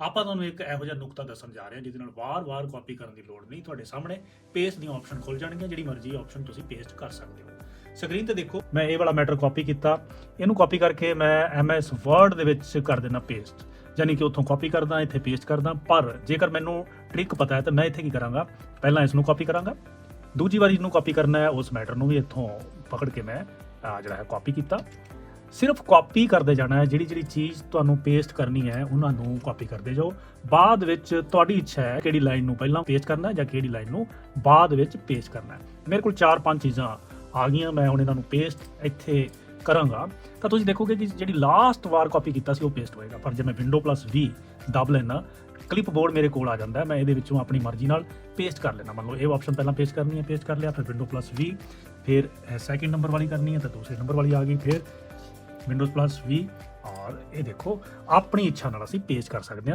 ਆਪਾਂ ਤੁਹਾਨੂੰ ਇੱਕ ਇਹੋ ਜਿਹਾ ਨੁਕਤਾ ਦੱਸਣ ਜਾ ਰਹੇ ਹਾਂ, ਜਿਹਦੇ ਨਾਲ ਵਾਰ-ਵਾਰ ਕਾਪੀ ਕਰਨ ਦੀ ਲੋੜ ਨਹੀਂ ਤੁਹਾਡੇ ਸਾਹਮਣੇ। ਪੇਸਟ ਦੀਆਂ ਆਪਸ਼ਨ ਖੁੱਲ ਜਾਣਗੀਆਂ, ਜਿਹੜੀ ਮਰਜ਼ੀ ਆਪਸ਼ਨ ਤੁਸੀਂ ਪੇਸਟ ਕਰ ਸਕਦੇ ਹੋ। ਸਕਰੀਨ ਤੇ ਦੇਖੋ, ਮੈਂ ਇਹ ਵਾਲਾ ਮੈਟਰ ਕਾਪੀ ਕੀਤਾ। ਇਹਨੂੰ ਕਾਪੀ ਕਰਕੇ ਮੈਂ MS ਵਰਡ ਦੇ ਵਿੱਚ ਕਰ ਦੇਣਾ ਪੇਸਟ ਯਾਨੀ ਕਿ ਉੱਥੋਂ ਕਾਪੀ ਕਰਦਾ, ਇੱਥੇ ਪੇਸਟ ਕਰਦਾ। ਪਰ ਜੇਕਰ ਮੈਨੂੰ ਟ੍ਰਿਕ ਪਤਾ ਹੈ, ਤਾਂ ਮੈਂ ਇੱਥੇ ਕੀ ਕਰਾਂਗਾ? ਪਹਿਲਾਂ ਇਸ ਨੂੰ ਕਾਪੀ ਕਰਾਂਗਾ। ਦੂਜੀ ਵਾਰੀ ਇਹਨੂੰ ਕਾਪੀ ਕਰਨਾ ਹੈ, ਉਸ ਮੈਟਰ ਨੂੰ ਵੀ ਇੱਥੋਂ ਪਕੜ ਕੇ ਮੈਂ ਜਿਹੜਾ ਹੈ ਕਾਪੀ ਕੀਤਾ। ਸਿਰਫ ਕਾਪੀ ਕਰਦੇ ਜਾਣਾ ਹੈ ਜਿਹੜੀ ਜਿਹੜੀ ਚੀਜ਼ ਤੁਹਾਨੂੰ ਪੇਸਟ ਕਰਨੀ ਹੈ, ਉਹਨਾਂ ਨੂੰ ਕਾਪੀ ਕਰਦੇ ਜਾਓ। ਬਾਅਦ ਵਿੱਚ ਤੁਹਾਡੀ ਇੱਛਾ ਹੈ ਕਿਹੜੀ ਲਾਈਨ ਨੂੰ ਪਹਿਲਾਂ ਪੇਸਟ ਕਰਨਾ ਹੈ ਜਾਂ ਕਿਹੜੀ ਲਾਈਨ ਨੂੰ ਬਾਅਦ ਵਿੱਚ ਪੇਸਟ ਕਰਨਾ ਹੈ। ਮੇਰੇ ਕੋਲ 4-5 ਚੀਜ਼ਾਂ ਆ ਗਈਆਂ, ਮੈਂ ਹੁਣ ਇਹਨਾਂ ਨੂੰ ਪੇਸਟ ਇੱਥੇ ਕਰਾਂਗਾ। ਤਾਂ ਤੁਸੀਂ ਦੇਖੋਗੇ ਕਿ ਜਿਹੜੀ ਲਾਸਟ ਵਾਰ ਕਾਪੀ ਕੀਤਾ ਸੀ, ਉਹ ਪੇਸਟ ਹੋਏਗਾ। ਪਰ ਜੇ ਮੈਂ ਵਿੰਡੋ ਪਲੱਸ V ਦਬ ਲੈਣਾ ਕਲਿੱਪ ਬੋਰਡ ਮੇਰੇ ਕੋਲ ਆ ਜਾਂਦਾ ਮੈਂ ਇਹਦੇ ਵਿੱਚੋਂ ਆਪਣੀ ਮਰਜ਼ੀ ਨਾਲ ਪੇਸਟ ਕਰ ਲੈਣਾ ਮੰਨ ਲਓ, ਇਹ ਆਪਸ਼ਨ ਪਹਿਲਾਂ ਪੇਸਟ ਕਰਨੀ ਹੈ ਪੇਸਟ ਕਰ ਲਿਆ, ਫਿਰ ਵਿੰਡੋ ਪਲੱਸ V, ਫਿਰ ਸੈਕਿੰਡ ਨੰਬਰ ਵਾਲੀ ਕਰਨੀ ਹੈ, ਤਾਂ ਦੂਸਰੇ ਨੰਬਰ ਵਾਲੀ ਆ ਗਈ, ਫਿਰ ਵਿੰਡੋਜ਼ ਪਲੱਸ ਵੀ ਔਰ ਇਹ ਦੇਖੋ ਆਪਣੀ ਇੱਛਾ ਨਾਲ ਅਸੀਂ ਪੇਸਟ ਕਰ ਸਕਦੇ ਹਾਂ।